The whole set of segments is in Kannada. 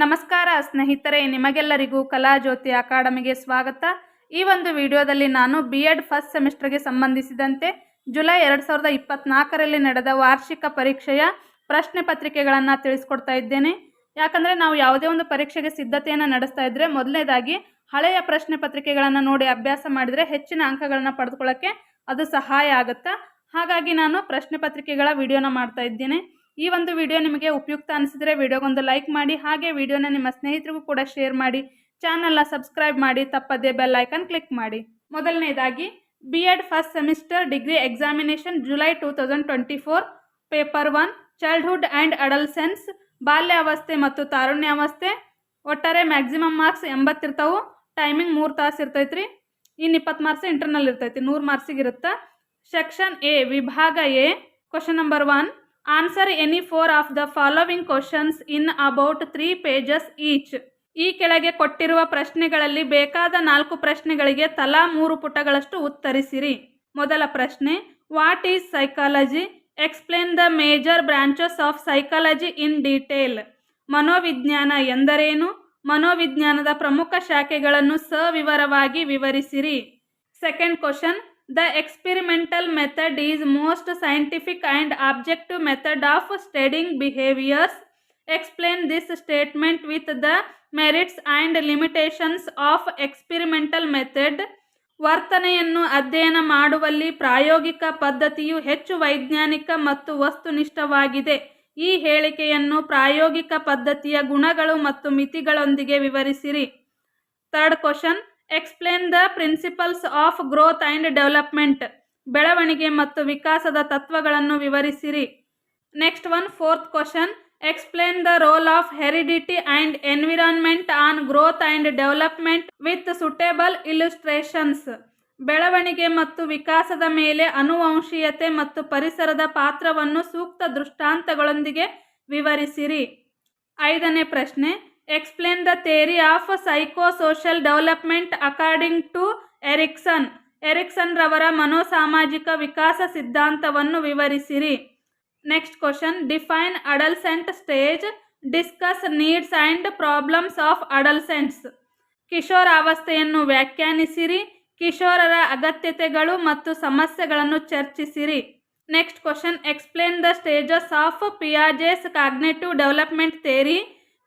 ನಮಸ್ಕಾರ, ಸ್ನೇಹಿತರೆ, ನಿಮಗೆಲ್ಲರಿಗೂ ಕಲಾಜ್ಯೋತಿ ಅಕಾಡೆಮಿಗೆ ಸ್ವಾಗತ. ಈ ಒಂದು ವಿಡಿಯೋದಲ್ಲಿ ನಾನು ಬಿ ಎಡ್ ಫಸ್ಟ್ ಸೆಮಿಸ್ಟರ್ಗೆ ಸಂಬಂಧಿಸಿದಂತೆ ಜುಲೈ ಎರಡು ಸಾವಿರದ ಇಪ್ಪತ್ನಾಲ್ಕರಲ್ಲಿ ನಡೆದ ವಾರ್ಷಿಕ ಪರೀಕ್ಷೆಯ ಪ್ರಶ್ನೆ ಪತ್ರಿಕೆಗಳನ್ನು ತಿಳಿಸ್ಕೊಡ್ತಾ ಇದ್ದೇನೆ. ಯಾಕಂದರೆ ನಾವು ಯಾವುದೇ ಒಂದು ಪರೀಕ್ಷೆಗೆ ಸಿದ್ಧತೆಯನ್ನು ನಡೆಸ್ತಾ ಇದ್ದರೆ ಮೊದಲನೇದಾಗಿ ಹಳೆಯ ಪ್ರಶ್ನೆ ಪತ್ರಿಕೆಗಳನ್ನು ನೋಡಿ ಅಭ್ಯಾಸ ಮಾಡಿದರೆ ಹೆಚ್ಚಿನ ಅಂಕಗಳನ್ನು ಪಡೆದುಕೊಳ್ಳೋಕ್ಕೆ ಅದು ಸಹಾಯ ಆಗುತ್ತಾ? ಹಾಗಾಗಿ ನಾನು ಪ್ರಶ್ನೆ ಪತ್ರಿಕೆಗಳ ವಿಡಿಯೋನ ಮಾಡ್ತಾ ಇದ್ದೇನೆ. ಈ ಒಂದು ವಿಡಿಯೋ ನಿಮಗೆ ಉಪಯುಕ್ತ ಅನಿಸಿದರೆ ವಿಡಿಯೋಗೊಂದು ಲೈಕ್ ಮಾಡಿ, ಹಾಗೆ ವಿಡಿಯೋನ ನಿಮ್ಮ ಸ್ನೇಹಿತರಿಗೂ ಕೂಡ ಶೇರ್ ಮಾಡಿ, ಚಾನಲ್ನ ಸಬ್ಸ್ಕ್ರೈಬ್ ಮಾಡಿ, ತಪ್ಪದೇ ಬೆಲ್ ಐಕನ್ ಕ್ಲಿಕ್ ಮಾಡಿ. ಮೊದಲನೇದಾಗಿ B Ed first semester degree examination July two thousand twenty four paper one childhood and adolescence ಬಾಲ್ಯಾವಸ್ಥೆ ಮತ್ತು ತಾರುಣ್ಯಾವಸ್ಥೆ, ಒಟ್ಟಾರೆ ಮ್ಯಾಕ್ಸಿಮಮ್ ಮಾರ್ಕ್ಸ್ ಎಂಬತ್ತಿರ್ತಾವು ಟೈಮಿಂಗ್ ಮೂರು ತಾಸು ಇರ್ತೈತ್ರಿ. ಇನ್ನು ಇಪ್ಪತ್ತು ಮಾರ್ಕ್ಸ್ ಇಂಟರ್ನಲ್ ಇರ್ತೈತಿ, ನೂರು ಮಾರ್ಕ್ಸಿಗೆ ಇರುತ್ತೆ. ಸೆಕ್ಷನ್ ಎ ವಿಭಾಗ A question number one answer any four of the following questions in about three pages each ಈ ಕೆಳಗೆ ಕೊಟ್ಟಿರುವ ಪ್ರಶ್ನೆಗಳಲ್ಲಿ ಬೇಕಾದ ನಾಲ್ಕು ಪ್ರಶ್ನೆಗಳಿಗೆ ತಲಾ ಮೂರು ಪುಟಗಳಷ್ಟು ಉತ್ತರಿಸಿರಿ. ಮೊದಲ ಪ್ರಶ್ನೆ what is psychology explain the major branches of psychology in detail ಮನೋವಿಜ್ಞಾನ ಎಂದರೇನು? ಮನೋವಿಜ್ಞಾನದ ಪ್ರಮುಖ ಶಾಖೆಗಳನ್ನು ಸವಿವರವಾಗಿ ವಿವರಿಸಿರಿ. Second question the experimental method is most scientific and objective method of studying behaviors. Explain this statement with the merits and limitations of experimental method ವರ್ತನೆಯನ್ನು ಅಧ್ಯಯನ ಮಾಡುವಲ್ಲಿ ಪ್ರಾಯೋಗಿಕ ಪದ್ಧತಿಯು ಹೆಚ್ಚು ವೈಜ್ಞಾನಿಕ ಮತ್ತು ವಸ್ತುನಿಷ್ಠವಾಗಿದೆ. ಈ ಹೇಳಿಕೆಯನ್ನು ಪ್ರಾಯೋಗಿಕ ಪದ್ಧತಿಯ ಗುಣಗಳು ಮತ್ತು ಮಿತಿಗಳೊಂದಿಗೆ ವಿವರಿಸಿರಿ. Third question explain the principles of growth and development ಬೆಳವಣಿಗೆ ಮತ್ತು ವಿಕಾಸದ ತತ್ವಗಳನ್ನು ವಿವರಿಸಿರಿ. Next one fourth question explain the role of heredity and environment on growth and development with suitable illustrations ಬೆಳವಣಿಗೆ ಮತ್ತು ವಿಕಾಸದ ಮೇಲೆ ಅನುವಂಶೀಯತೆ ಮತ್ತು ಪರಿಸರದ ಪಾತ್ರವನ್ನು ಸೂಕ್ತ ದೃಷ್ಟಾಂತಗಳೊಂದಿಗೆ ವಿವರಿಸಿರಿ. ಐದನೇ ಪ್ರಶ್ನೆ. Explain the theory of psycho development according to Erikson Erikson ರವರ ಮನೋಸಾಮಾಜಿಕ ವಿಕಾಸ ಸಿದ್ಧಾಂತವನ್ನು ವಿವರಿಸಿರಿ. Next question define adolescent stage discuss needs and problems of adolescents ಕಿಶೋರಾವಸ್ಥೆಯನ್ನು ವ್ಯಾಖ್ಯಾನಿಸಿರಿ ಕಿಶೋರರ ಅಗತ್ಯತೆಗಳು ಮತ್ತು ಸಮಸ್ಯೆಗಳನ್ನು ಚರ್ಚಿಸಿರಿ. Next question explain the stages of Piaget's cognitive development theory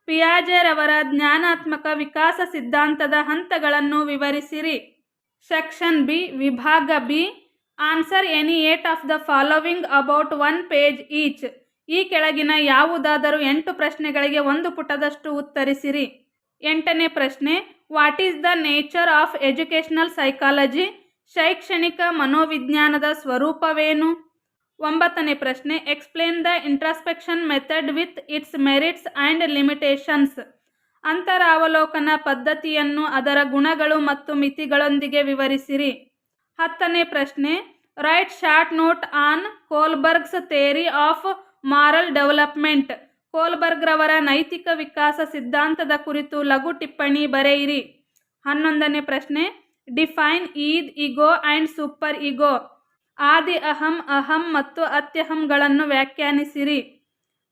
ಪಿಯಾಜೆರವರ ಜ್ಞಾನಾತ್ಮಕ ವಿಕಾಸ ಸಿದ್ಧಾಂತದ ಹಂತಗಳನ್ನು ವಿವರಿಸಿರಿ. ಸೆಕ್ಷನ್ ಬಿ, ವಿಭಾಗ B. Answer any eight of the following about one page each. ಈ ಕೆಳಗಿನ ಯಾವುದಾದರೂ ಎಂಟು ಪ್ರಶ್ನೆಗಳಿಗೆ ಒಂದು ಪುಟದಷ್ಟು ಉತ್ತರಿಸಿರಿ. ಎಂಟನೇ ಪ್ರಶ್ನೆ, what is the nature of educational psychology? ಶೈಕ್ಷಣಿಕ ಮನೋವಿಜ್ಞಾನದ ಸ್ವರೂಪವೇನು? ಒಂಬತ್ತನೇ ಪ್ರಶ್ನೆ explain the introspection method with its merits and limitations ಅಂತರಾವಲೋಕನ ಪದ್ಧತಿಯನ್ನು ಅದರ ಗುಣಗಳು ಮತ್ತು ಮಿತಿಗಳೊಂದಿಗೆ ವಿವರಿಸಿರಿ. ಹತ್ತನೇ ಪ್ರಶ್ನೆ write short note on Kohlberg's theory of moral development Kohlberg ರವರ ನೈತಿಕ ವಿಕಾಸ ಸಿದ್ಧಾಂತದ ಕುರಿತು ಲಘು ಟಿಪ್ಪಣಿ ಬರೆಯಿರಿ. ಹನ್ನೊಂದನೇ ಪ್ರಶ್ನೆ ಡಿಫೈನ್ ಈದ್ ಇಗೋ ಆ್ಯಂಡ್ ಸೂಪರ್ ಇಗೋ ಆದಿ ಅಹಂ ಅಹಂ ಮತ್ತು ಅತ್ಯಹಂಗಳನ್ನು ವ್ಯಾಖ್ಯಾನಿಸಿರಿ.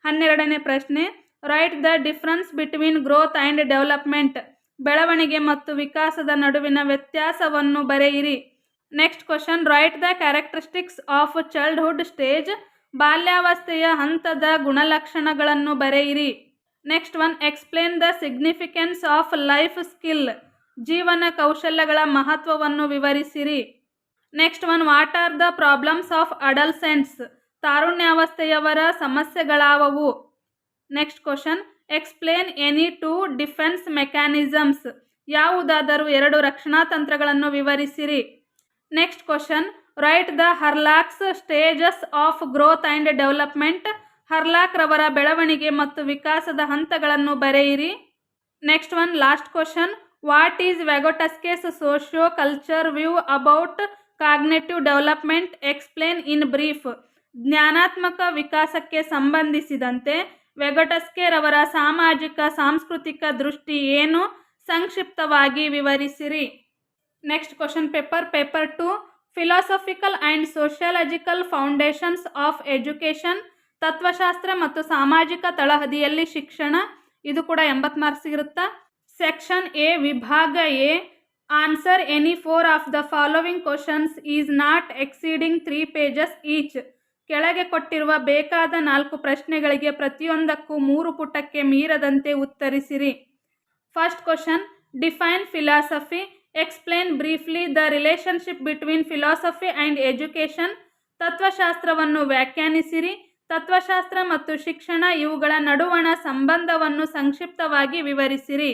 ಹನ್ನೆರಡನೇ ಪ್ರಶ್ನೆ. Write the difference between growth and development ಬೆಳವಣಿಗೆ ಮತ್ತು ವಿಕಾಸದ ನಡುವಿನ ವ್ಯತ್ಯಾಸವನ್ನು ಬರೆಯಿರಿ. Next question write the characteristics of childhood stage ಬಾಲ್ಯಾವಸ್ಥೆಯ ಹಂತದ ಗುಣಲಕ್ಷಣಗಳನ್ನು ಬರೆಯಿರಿ. Next one explain the significance of life skill ಜೀವನ ಕೌಶಲ್ಯಗಳ ಮಹತ್ವವನ್ನು ವಿವರಿಸಿರಿ. Next one what are the problems of adolescents ತಾರುಣ್ಯಾವಸ್ಥೆಯವರ ಸಮಸ್ಯೆಗಳಾವವು. Next question explain any two defense mechanisms ಯಾವುದಾದರೂ ಎರಡು ರಕ್ಷಣಾ ತಂತ್ರಗಳನ್ನು ವಿವರಿಸಿರಿ. Next question write the Hurlock's stages of growth and development Hurlock ರವರ ಬೆಳವಣಿಗೆ ಮತ್ತು ವಿಕಾಸದ ಹಂತಗಳನ್ನು ಬರೆಯಿರಿ. Next one last question what is Vygotsky's socio culture view about cognitive development explain in brief. ಜ್ಞಾನಾತ್ಮಕ ವಿಕಾಸಕ್ಕೆ ಸಂಬಂಧಿಸಿದಂತೆ ವೆಗೊಟಸ್ಕೆರವರ ಸಾಮಾಜಿಕ, ಸಾಂಸ್ಕೃತಿಕ ದೃಷ್ಟಿ ಏನು? ಸಂಕ್ಷಿಪ್ತವಾಗಿ ವಿವರಿಸಿರಿ. Next question paper paper two, philosophical and sociological foundations of education, ತತ್ವಶಾಸ್ತ್ರ ಮತ್ತು ಸಾಮಾಜಿಕ ತಳಹದಿಯಲ್ಲಿ ಶಿಕ್ಷಣ. ಇದು ಕೂಡ ಎಂಬತ್ತು ಮಾರ್ಕ್ಸ್ ಇರುತ್ತಾ? ಸೆಕ್ಷನ್ ಎ, ವಿಭಾಗ A answer any four of the following questions is not exceeding three pages each ಕೆಳಗೆ ಕೊಟ್ಟಿರುವ ಬೇಕಾದ ನಾಲ್ಕು ಪ್ರಶ್ನೆಗಳಿಗೆ ಪ್ರತಿಯೊಂದಕ್ಕೂ ಮೂರು ಪುಟಕ್ಕೆ ಮೀರದಂತೆ ಉತ್ತರಿಸಿರಿ. First question define philosophy explain briefly the relationship between philosophy and education ತತ್ವಶಾಸ್ತ್ರವನ್ನು ವ್ಯಾಖ್ಯಾನಿಸಿರಿ. ತತ್ವಶಾಸ್ತ್ರ ಮತ್ತು ಶಿಕ್ಷಣ ಇವುಗಳ ನಡುವಣ ಸಂಬಂಧವನ್ನು ಸಂಕ್ಷಿಪ್ತವಾಗಿ ವಿವರಿಸಿರಿ.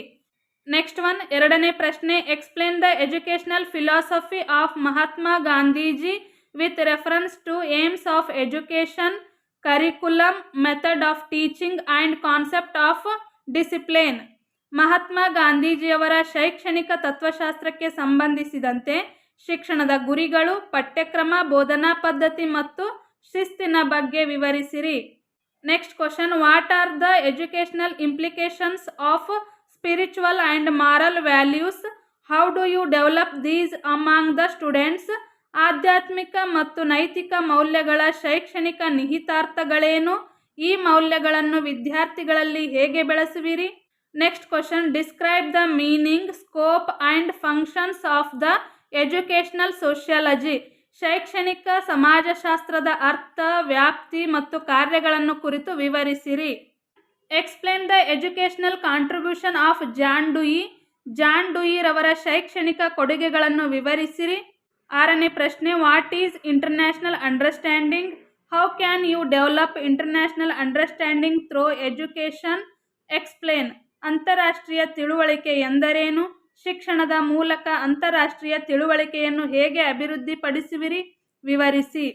ನೆಕ್ಸ್ಟ್ ಒನ್ ಎರಡನೇ ಪ್ರಶ್ನೆ explain the educational philosophy of Mahatma Gandhiji with reference to aims of education curriculum method of teaching and concept of discipline Mahatma ಗಾಂಧೀಜಿಯವರ ಶೈಕ್ಷಣಿಕ ತತ್ವಶಾಸ್ತ್ರಕ್ಕೆ ಸಂಬಂಧಿಸಿದಂತೆ ಶಿಕ್ಷಣದ ಗುರಿಗಳು, ಪಠ್ಯಕ್ರಮ, ಬೋಧನಾ ಪದ್ಧತಿ ಮತ್ತು ಶಿಸ್ತಿನ ಬಗ್ಗೆ ವಿವರಿಸಿರಿ. Next question what are the educational implications of spiritual and moral values. How do you develop these among the students ಆಧ್ಯಾತ್ಮಿಕ ಮತ್ತು ನೈತಿಕ ಮೌಲ್ಯಗಳ ಶೈಕ್ಷಣಿಕ ನಿಹಿತಾರ್ಥಗಳೇನು? ಈ ಮೌಲ್ಯಗಳನ್ನು ವಿದ್ಯಾರ್ಥಿಗಳಲ್ಲಿ ಹೇಗೆ ಬೆಳೆಸುವಿರಿ? Next question describe the meaning scope and functions of the educational sociology ಶೈಕ್ಷಣಿಕ, ಸಮಾಜಶಾಸ್ತ್ರದ ಅರ್ಥ, ವ್ಯಾಪ್ತಿ ಮತ್ತು ಕಾರ್ಯಗಳನ್ನು ಕುರಿತು ವಿವರಿಸಿರಿ. Explain the educational contribution of John Dewey John ಡುಯಿರವರ ಶೈಕ್ಷಣಿಕ ಕೊಡುಗೆಗಳನ್ನು ವಿವರಿಸಿರಿ. ಆರನೇ ಪ್ರಶ್ನೆ what is international understanding how can you develop international understanding through education explain ಅಂತಾರಾಷ್ಟ್ರೀಯ ತಿಳುವಳಿಕೆ ಎಂದರೇನು? ಶಿಕ್ಷಣದ ಮೂಲಕ ಅಂತಾರಾಷ್ಟ್ರೀಯ ತಿಳುವಳಿಕೆಯನ್ನು ಹೇಗೆ ಅಭಿವೃದ್ಧಿಪಡಿಸುವಿರಿ? ವಿವರಿಸಿ.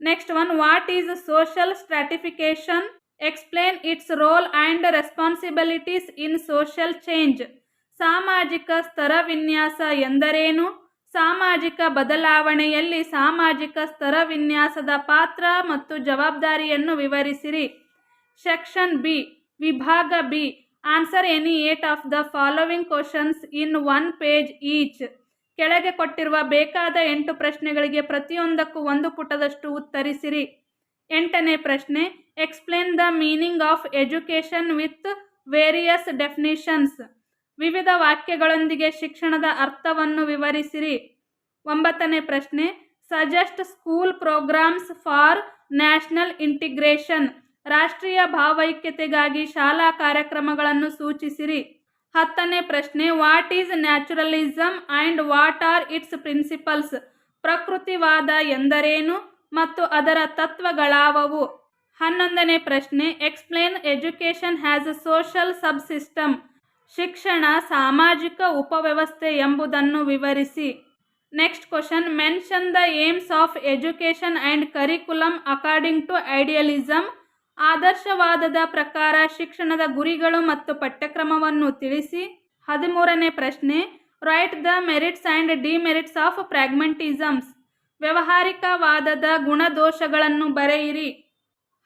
Next one what is social stratification explain its role and responsibilities in social change ಸಾಮಾಜಿಕ ಸ್ತರ ವಿನ್ಯಾಸ ಎಂದರೇನು? ಸಾಮಾಜಿಕ ಬದಲಾವಣೆಯಲ್ಲಿ ಸಾಮಾಜಿಕ ಸ್ತರ ವಿನ್ಯಾಸದ ಪಾತ್ರ ಮತ್ತು ಜವಾಬ್ದಾರಿಯನ್ನು ವಿವರಿಸಿರಿ. ಸೆಕ್ಷನ್ ಬಿ ವಿಭಾಗ B answer any eight of the following questions in one page each ಕೆಳಗೆ ಕೊಟ್ಟಿರುವ ಬೇಕಾದ ಎಂಟು ಪ್ರಶ್ನೆಗಳಿಗೆ ಪ್ರತಿಯೊಂದಕ್ಕೂ ಒಂದು ಪುಟದಷ್ಟು ಉತ್ತರಿಸಿರಿ. ಎಂಟನೇ ಪ್ರಶ್ನೆ explain the meaning of education with various definitions ವಿವಿಧ ವಾಕ್ಯಗಳೊಂದಿಗೆ ಶಿಕ್ಷಣದ ಅರ್ಥವನ್ನು ವಿವರಿಸಿರಿ. ಒಂಬತ್ತನೇ ಪ್ರಶ್ನೆ suggest school programs for national integration ರಾಷ್ಟ್ರೀಯ ಭಾವೈಕ್ಯತೆಗಾಗಿ ಶಾಲಾ ಕಾರ್ಯಕ್ರಮಗಳನ್ನು ಸೂಚಿಸಿರಿ. ಹತ್ತನೇ ಪ್ರಶ್ನೆ what is naturalism and what are its principles ಪ್ರಕೃತಿವಾದ ಎಂದರೇನು ಮತ್ತು ಅದರ ತತ್ವಗಳಾವವು? ಹನ್ನೊಂದನೇ ಪ್ರಶ್ನೆ explain education has a social subsystem ಶಿಕ್ಷಣ ಸಾಮಾಜಿಕ ಉಪವ್ಯವಸ್ಥೆ ಎಂಬುದನ್ನು ವಿವರಿಸಿ. Next question mention the aims of education and curriculum according to idealism ಆದರ್ಶವಾದದ ಪ್ರಕಾರ ಶಿಕ್ಷಣದ ಗುರಿಗಳು ಮತ್ತು ಪಠ್ಯಕ್ರಮವನ್ನು ತಿಳಿಸಿ. ಹದಿಮೂರನೇ ಪ್ರಶ್ನೆ write the merits and demerits of pragmatisms ವ್ಯವಹಾರಿಕವಾದದ ಗುಣದೋಷಗಳನ್ನು ಬರೆಯಿರಿ.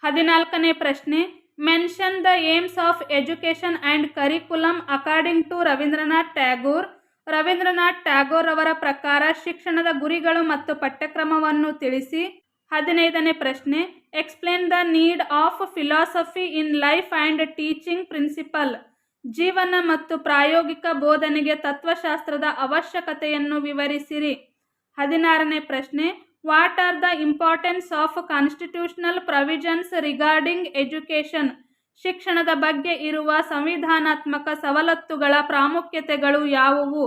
ಹದಿನಾಲ್ಕನೇ ಪ್ರಶ್ನೆ. Mention the aims of education and curriculum according to Rabindranath Tagore Rabindranath Tagore ಅವರ ಪ್ರಕಾರ ಶಿಕ್ಷಣದ ಗುರಿಗಳು ಮತ್ತು ಪಠ್ಯಕ್ರಮವನ್ನು ತಿಳಿಸಿ. ಹದಿನೈದನೇ ಪ್ರಶ್ನೆ. Explain the need of philosophy in life and teaching principle ಜೀವನ ಮತ್ತು ಪ್ರಾಯೋಗಿಕ ಬೋಧನೆಗೆ ತತ್ವಶಾಸ್ತ್ರದ ಅವಶ್ಯಕತೆಯನ್ನು ವಿವರಿಸಿರಿ. ಹದಿನಾರನೇ ಪ್ರಶ್ನೆ. What are the importance of constitutional provisions regarding education ಶಿಕ್ಷಣದ ಬಗ್ಗೆ ಇರುವ ಸಂವಿಧಾನಾತ್ಮಕ ಸವಲತ್ತುಗಳ ಪ್ರಾಮುಖ್ಯತೆಗಳು ಯಾವುವು?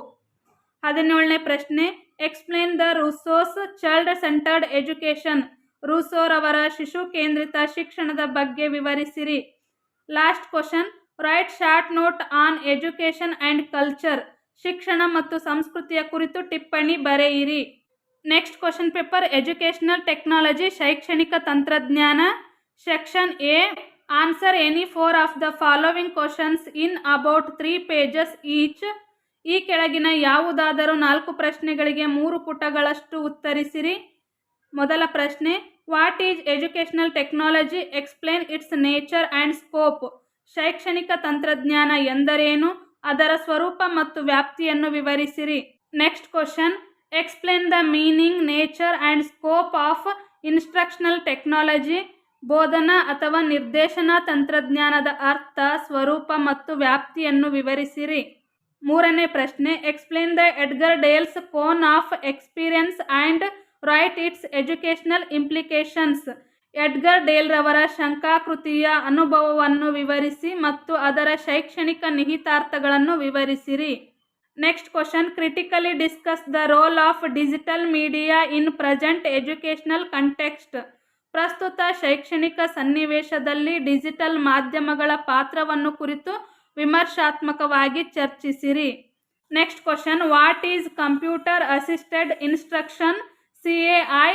ಹದಿನೇಳನೇ ಪ್ರಶ್ನೆ explain the Rousseau's child centered education ರೂಸೋರವರ ಶಿಶು ಕೇಂದ್ರಿತ ಶಿಕ್ಷಣದ ಬಗ್ಗೆ ವಿವರಿಸಿರಿ. Last question write short note on education and culture ಶಿಕ್ಷಣ ಮತ್ತು ಸಂಸ್ಕೃತಿಯ ಕುರಿತು ಟಿಪ್ಪಣಿ ಬರೆಯಿರಿ. Next question paper educational technology ಶೈಕ್ಷಣಿಕ ತಂತ್ರಜ್ಞಾನ section A answer any four of the following questions in about three pages each ಈ ಕೆಳಗಿನ ಯಾವುದಾದರೂ ನಾಲ್ಕು ಪ್ರಶ್ನೆಗಳಿಗೆ ಮೂರು ಪುಟಗಳಷ್ಟು ಉತ್ತರಿಸಿರಿ. ಮೊದಲ ಪ್ರಶ್ನೆ what is educational technology explain its nature and scope ಶೈಕ್ಷಣಿಕ ತಂತ್ರಜ್ಞಾನ ಎಂದರೇನು? ಅದರ ಸ್ವರೂಪ ಮತ್ತು ವ್ಯಾಪ್ತಿಯನ್ನು ವಿವರಿಸಿರಿ. Next question explain the meaning nature and scope of instructional technology ಬೋಧನಾ ಅಥವಾ ನಿರ್ದೇಶನ ತಂತ್ರಜ್ಞಾನದ ಅರ್ಥ, ಸ್ವರೂಪ ಮತ್ತು ವ್ಯಾಪ್ತಿಯನ್ನು ವಿವರಿಸಿರಿ. ಮೂರನೇ ಪ್ರಶ್ನೆ explain the Edgar Dale's cone of experience and write its educational implications Edgar ಡೇಲ್ರವರ ಶಂಕಾಕೃತಿಯ ಅನುಭವವನ್ನು ವಿವರಿಸಿ ಮತ್ತು ಅದರ ಶೈಕ್ಷಣಿಕ ನಿಹಿತಾರ್ಥಗಳನ್ನು ವಿವರಿಸಿರಿ. Next question critically discuss the role of digital media in present educational context ಪ್ರಸ್ತುತ ಶೈಕ್ಷಣಿಕ ಸನ್ನಿವೇಶದಲ್ಲಿ ಡಿಜಿಟಲ್ ಮಾಧ್ಯಮಗಳ ಪಾತ್ರವನ್ನು ಕುರಿತು ವಿಮರ್ಶಾತ್ಮಕವಾಗಿ ಚರ್ಚಿಸಿರಿ. Next question what is computer assisted instruction C A I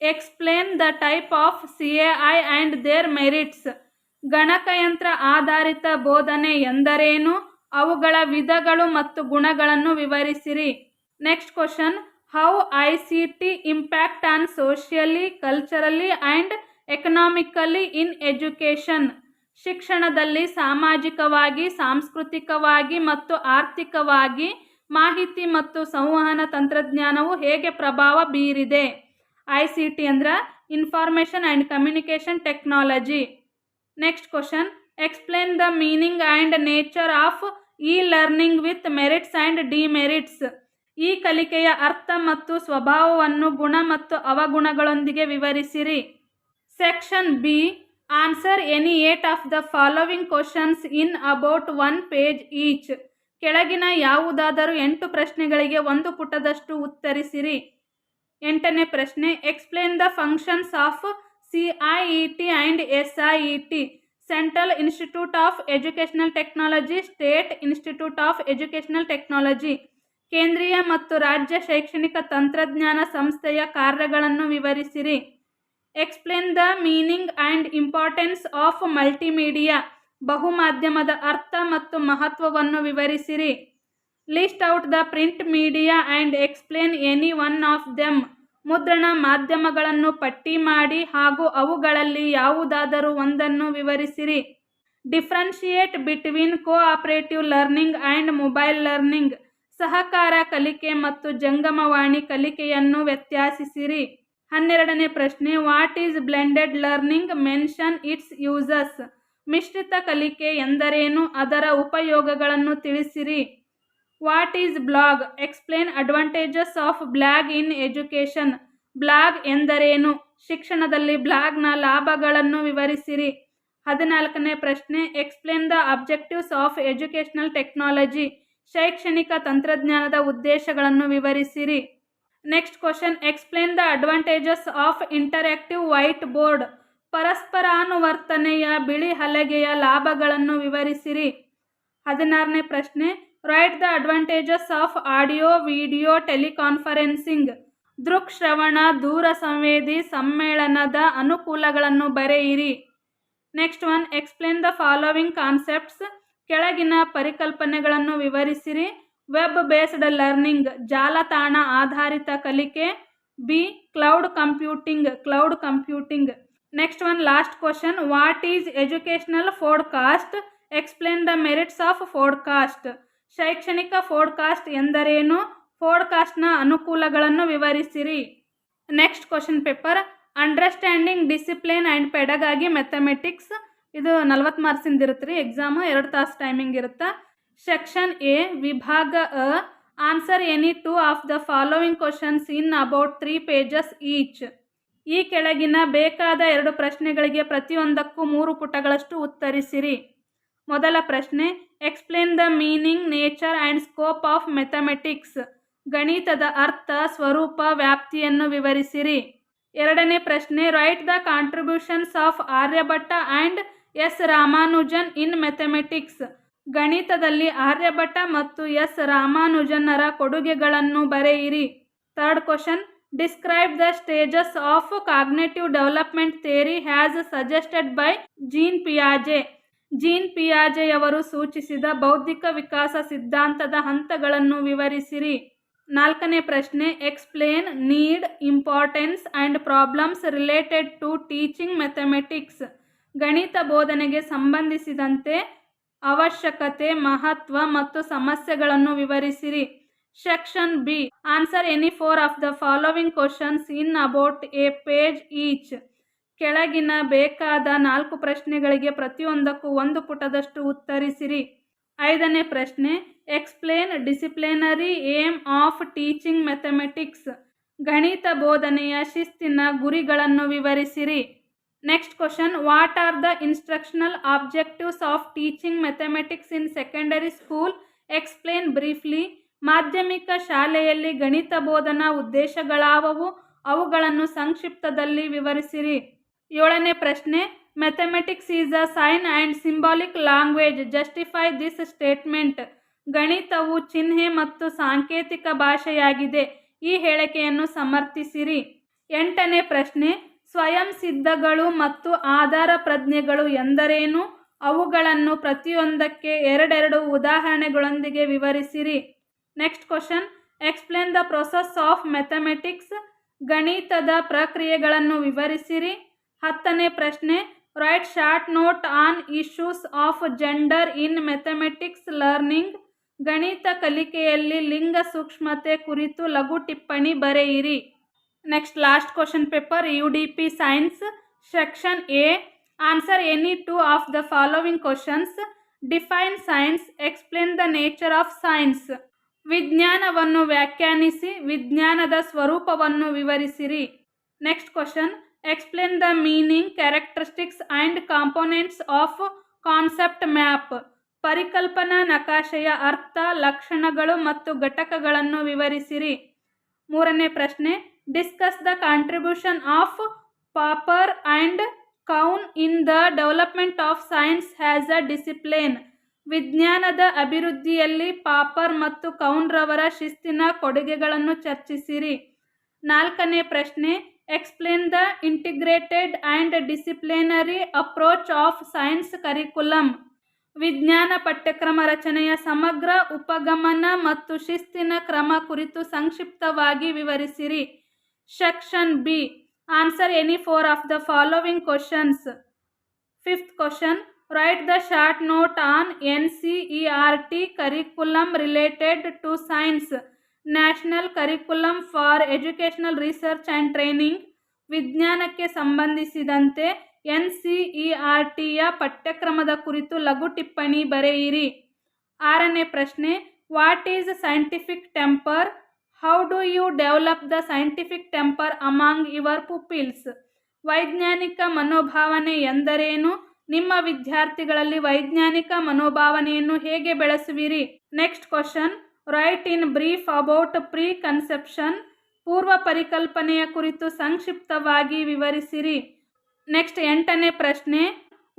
explain the type of C A I and their merits ಗಣಕಯಂತ್ರ ಆಧಾರಿತ ಬೋಧನೆ ಎಂದರೇನು? ಅವುಗಳ ವಿಧಗಳು ಮತ್ತು ಗುಣಗಳನ್ನು ವಿವರಿಸಿರಿ. Next question how I C T impact on socially culturally and economically in education ಶಿಕ್ಷಣದಲ್ಲಿ ಸಾಮಾಜಿಕವಾಗಿ, ಸಾಂಸ್ಕೃತಿಕವಾಗಿ ಮತ್ತು ಆರ್ಥಿಕವಾಗಿ ಮಾಹಿತಿ ಮತ್ತು ಸಂವಹನ ತಂತ್ರಜ್ಞಾನವು ಹೇಗೆ ಪ್ರಭಾವ ಬೀರಿದೆ? ಐ ಸಿ ಟಿ ಅಂದ್ರೆ information and communication technology next question explain the meaning and nature of e learning with merits and demerits ಈ ಕಲಿಕೆಯ ಅರ್ಥ ಮತ್ತು ಸ್ವಭಾವವನ್ನು ಗುಣ ಮತ್ತು ಅವಗುಣಗಳೊಂದಿಗೆ ವಿವರಿಸಿರಿ. Section B answer any eight of the following questions in about one page each ಕೆಳಗಿನ ಯಾವುದಾದರೂ ಎಂಟು ಪ್ರಶ್ನೆಗಳಿಗೆ ಒಂದು ಪುಟದಷ್ಟು ಉತ್ತರಿಸಿರಿ. ಎಂಟನೇ ಪ್ರಶ್ನೆ explain the functions of C I E T and S I E T central institute of educational technology state institute of educational technology ಕೇಂದ್ರೀಯ ಮತ್ತು ರಾಜ್ಯ ಶೈಕ್ಷಣಿಕ ತಂತ್ರಜ್ಞಾನ ಸಂಸ್ಥೆಯ ಕಾರ್ಯಗಳನ್ನು ವಿವರಿಸಿರಿ. Explain the meaning and importance of multimedia ಬಹುಮಾಧ್ಯಮದ ಅರ್ಥ ಮತ್ತು ಮಹತ್ವವನ್ನು ವಿವರಿಸಿರಿ. List out the print media and explain any one of them ಮುದ್ರಣ ಮಾಧ್ಯಮಗಳನ್ನು ಪಟ್ಟಿ ಮಾಡಿ ಹಾಗೂ ಅವುಗಳಲ್ಲಿ ಯಾವುದಾದರೂ ಒಂದನ್ನು ವಿವರಿಸಿರಿ. Differentiate between cooperative learning and mobile learning. ಸಹಕಾರ ಕಲಿಕೆ ಮತ್ತು ಜಂಗಮವಾಣಿ ಕಲಿಕೆಯನ್ನು ವ್ಯತ್ಯಾಸಿಸಿರಿ. ಹನ್ನೆರಡನೇ ಪ್ರಶ್ನೆ, what is blended learning? Mention its uses. ಮಿಶ್ರಿತ ಕಲಿಕೆ ಎಂದರೇನು? ಅದರ ಉಪಯೋಗಗಳನ್ನು ತಿಳಿಸಿರಿ. What is blog explain advantages of blog in education blog ಎಂದರೇನು? ಶಿಕ್ಷಣದಲ್ಲಿ ಬ್ಲಾಗ್ನ ಲಾಭಗಳನ್ನು ವಿವರಿಸಿರಿ. ಹದಿನಾಲ್ಕನೇ ಪ್ರಶ್ನೆ. Explain the objectives of educational technology ಶೈಕ್ಷಣಿಕ ತಂತ್ರಜ್ಞಾನದ ಉದ್ದೇಶಗಳನ್ನು ವಿವರಿಸಿರಿ. Next question explain the advantages of interactive white board ಪರಸ್ಪರಾನುವರ್ತನೆಯ ಬಿಳಿ ಹಲಗೆಯ ಲಾಭಗಳನ್ನು ವಿವರಿಸಿರಿ. ಹದಿನಾರನೇ ಪ್ರಶ್ನೆ. Write the advantages of audio video teleconferencing ದೃಕ್ಶ್ರವಣ ದೂರ ಸಂವೇದಿ, ಸಮ್ಮೇಳನದ ಅನುಕೂಲಗಳನ್ನು ಬರೆಯಿರಿ. Next one explain the following concepts ಕೆಳಗಿನ ಪರಿಕಲ್ಪನೆಗಳನ್ನು ವಿವರಿಸಿರಿ. ವೆಬ್ ಬೇಸ್ಡ್ ಲರ್ನಿಂಗ್ ಜಾಲತಾಣ ಆಧಾರಿತ ಕಲಿಕೆ. B cloud computing cloud computing next one last question what is educational podcast explain the merits of podcast ಶೈಕ್ಷಣಿಕ ಫೋಡ್ಕಾಸ್ಟ್ ಎಂದರೇನು? ಫೋಡ್ಕಾಸ್ಟ್ನ ಅನುಕೂಲಗಳನ್ನು ವಿವರಿಸಿರಿ. Next question paper, understanding discipline and pedagogy mathematics ಇದು ನಲ್ವತ್ತು ಮಾರ್ಕ್ಸಿಂದ ಇರುತ್ತೆ ರೀ ಎಕ್ಸಾಮು ಎರಡು ತಾಸು ಟೈಮಿಂಗ್ ಇರುತ್ತೆ? ಸೆಕ್ಷನ್ ಎ, ವಿಭಾಗ ಅ. Answer any two of the following questions in about three pages each. ಈ ಕೆಳಗಿನ ಬೇಕಾದ ಎರಡು ಪ್ರಶ್ನೆಗಳಿಗೆ ಪ್ರತಿಯೊಂದಕ್ಕೂ ಮೂರು ಪುಟಗಳಷ್ಟು ಉತ್ತರಿಸಿರಿ. ಮೊದಲ ಪ್ರಶ್ನೆ explain the meaning nature and scope of mathematics ಗಣಿತದ ಅರ್ಥ, ಸ್ವರೂಪ, ವ್ಯಾಪ್ತಿಯನ್ನು ವಿವರಿಸಿರಿ. ಎರಡನೇ ಪ್ರಶ್ನೆ write the contributions of Aryabhata and S Ramanujan in mathematics ಗಣಿತದಲ್ಲಿ ಆರ್ಯಭಟ್ಟ ಮತ್ತು ಎಸ್ ರಾಮಾನುಜನ್ನರ ಕೊಡುಗೆಗಳನ್ನು ಬರೆಯಿರಿ. Third question describe the stages of cognitive development theory has suggested by Jean ಪಿಯಾಜೆ Jean ಪಿಯಾಜೆಯವರು ಸೂಚಿಸಿದ ಬೌದ್ಧಿಕ ವಿಕಾಸ ಸಿದ್ಧಾಂತದ ಹಂತಗಳನ್ನು ವಿವರಿಸಿರಿ. ನಾಲ್ಕನೇ ಪ್ರಶ್ನೆ explain need importance and problems related to teaching mathematics ಗಣಿತ ಬೋಧನೆಗೆ ಸಂಬಂಧಿಸಿದಂತೆ ಅವಶ್ಯಕತೆ, ಮಹತ್ವ ಮತ್ತು ಸಮಸ್ಯೆಗಳನ್ನು ವಿವರಿಸಿರಿ. Section B answer any four of the following questions in about a page each ಕೆಳಗಿನ ಬೇಕಾದ ನಾಲ್ಕು ಪ್ರಶ್ನೆಗಳಿಗೆ ಪ್ರತಿಯೊಂದಕ್ಕೂ ಒಂದು ಪುಟದಷ್ಟು ಉತ್ತರಿಸಿರಿ. ಐದನೇ ಪ್ರಶ್ನೆ explain disciplinary aim of teaching mathematics ಗಣಿತ ಬೋಧನೆಯ ಶಿಸ್ತಿನ ಗುರಿಗಳನ್ನು ವಿವರಿಸಿರಿ. Next question what are the instructional objectives of teaching mathematics in secondary school explain briefly ಮಾಧ್ಯಮಿಕ ಶಾಲೆಯಲ್ಲಿ ಗಣಿತ ಬೋಧನಾ ಉದ್ದೇಶಗಳಾವವು? ಅವುಗಳನ್ನು ಸಂಕ್ಷಿಪ್ತದಲ್ಲಿ ವಿವರಿಸಿರಿ. ಏಳನೇ ಪ್ರಶ್ನೆ mathematics is a sign and symbolic language justify this statement ಗಣಿತವು ಚಿಹ್ನೆ ಮತ್ತು ಸಾಂಕೇತಿಕ ಭಾಷೆಯಾಗಿದೆ. ಈ ಹೇಳಿಕೆಯನ್ನು ಸಮರ್ಥಿಸಿರಿ. ಎಂಟನೇ ಪ್ರಶ್ನೆ, ಸ್ವಯಂ ಸಿದ್ಧಗಳು ಮತ್ತು ಆಧಾರ ಪ್ರಜ್ಞೆಗಳು ಎಂದರೇನು? ಅವುಗಳನ್ನು ಪ್ರತಿಯೊಂದಕ್ಕೆ ಎರಡೆರಡು ಉದಾಹರಣೆಗಳೊಂದಿಗೆ ವಿವರಿಸಿರಿ. Next question explain the process of mathematics ಗಣಿತದ ಪ್ರಕ್ರಿಯೆಗಳನ್ನು ವಿವರಿಸಿರಿ. ಹತ್ತನೇ ಪ್ರಶ್ನೆ write short note on issues of gender in mathematics learning ಗಣಿತ ಕಲಿಕೆಯಲ್ಲಿ ಲಿಂಗ ಸೂಕ್ಷ್ಮತೆ ಕುರಿತು ಲಘು ಟಿಪ್ಪಣಿ ಬರೆಯಿರಿ. Next last question paper U D P science section A answer any two of the following questions define science explain the nature of science ವಿಜ್ಞಾನವನ್ನು ವ್ಯಾಖ್ಯಾನಿಸಿ, ವಿಜ್ಞಾನದ ಸ್ವರೂಪವನ್ನು ವಿವರಿಸಿರಿ. Next question explain the meaning characteristics and components of concept map ಪರಿಕಲ್ಪನಾ, ನಕಾಶೆಯ ಅರ್ಥ, ಲಕ್ಷಣಗಳು ಮತ್ತು ಘಟಕಗಳನ್ನು ವಿವರಿಸಿರಿ. ಮೂರನೇ ಪ್ರಶ್ನೆ discuss the contribution of Popper and Kuhn in the development of science has a discipline ವಿಜ್ಞಾನದ ಅಭಿವೃದ್ಧಿಯಲ್ಲಿ ಪಾಪರ್ ಮತ್ತು ಕೌನ್ರವರ ಶಿಸ್ತಿನ ಕೊಡುಗೆಗಳನ್ನು ಚರ್ಚಿಸಿರಿ. ನಾಲ್ಕನೇ ಪ್ರಶ್ನೆ explain the integrated and disciplinary approach of science curriculum ವಿಜ್ಞಾನ ಪಠ್ಯಕ್ರಮ ರಚನೆಯ ಸಮಗ್ರ ಉಪಗಮನ ಮತ್ತು ಶಿಸ್ತಿನ ಕ್ರಮ ಕುರಿತು ಸಂಕ್ಷಿಪ್ತವಾಗಿ ವಿವರಿಸಿರಿ. Section B answer any four of the following questions fifth question write the short note on N C E R T curriculum related to science national curriculum for educational research and training ವಿಜ್ಞಾನಕ್ಕೆ ಸಂಬಂಧಿಸಿದಂತೆ ಎನ್ ಸಿ ಇ ಆರ್ ಟಿಯ ಪಠ್ಯಕ್ರಮದ ಕುರಿತು ಲಘು ಟಿಪ್ಪಣಿ ಬರೆಯಿರಿ. ಆರನೇ ಪ್ರಶ್ನೆ what is scientific temper how do you develop the scientific temper among your pupils ವೈಜ್ಞಾನಿಕ ಮನೋಭಾವನೆ ಎಂದರೇನು? ನಿಮ್ಮ ವಿದ್ಯಾರ್ಥಿಗಳಲ್ಲಿ ವೈಜ್ಞಾನಿಕ ಮನೋಭಾವನೆಯನ್ನು ಹೇಗೆ ಬೆಳೆಸುವಿರಿ? Next question write in brief about preconception ಪೂರ್ವ ಪರಿಕಲ್ಪನೆಯ ಕುರಿತು ಸಂಕ್ಷಿಪ್ತವಾಗಿ ವಿವರಿಸಿರಿ. ನೆಕ್ಸ್ಟ್ ಎಂಟನೇ ಪ್ರಶ್ನೆ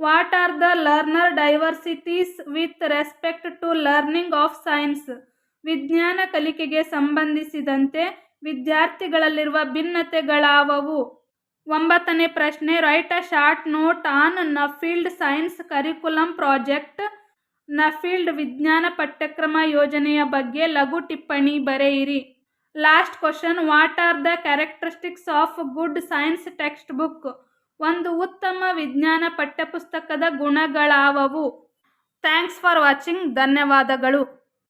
what are the learner diversities with respect to learning of science ವಿಜ್ಞಾನ ಕಲಿಕೆಗೆ ಸಂಬಂಧಿಸಿದಂತೆ ವಿದ್ಯಾರ್ಥಿಗಳಲ್ಲಿರುವ ಭಿನ್ನತೆಗಳಾವವು? ಒಂಬತ್ತನೇ ಪ್ರಶ್ನೆ write a short note on Nuffield science curriculum project Nuffield ವಿಜ್ಞಾನ ಪಠ್ಯಕ್ರಮ ಯೋಜನೆಯ ಬಗ್ಗೆ ಲಘು ಟಿಪ್ಪಣಿ ಬರೆಯಿರಿ. Last question, what are the characteristics of good science textbook ಒಂದು ಉತ್ತಮ ವಿಜ್ಞಾನ ಪಠ್ಯಪುಸ್ತಕದ ಗುಣಗಳಾವವು. Thanks for watching. ಧನ್ಯವಾದಗಳು.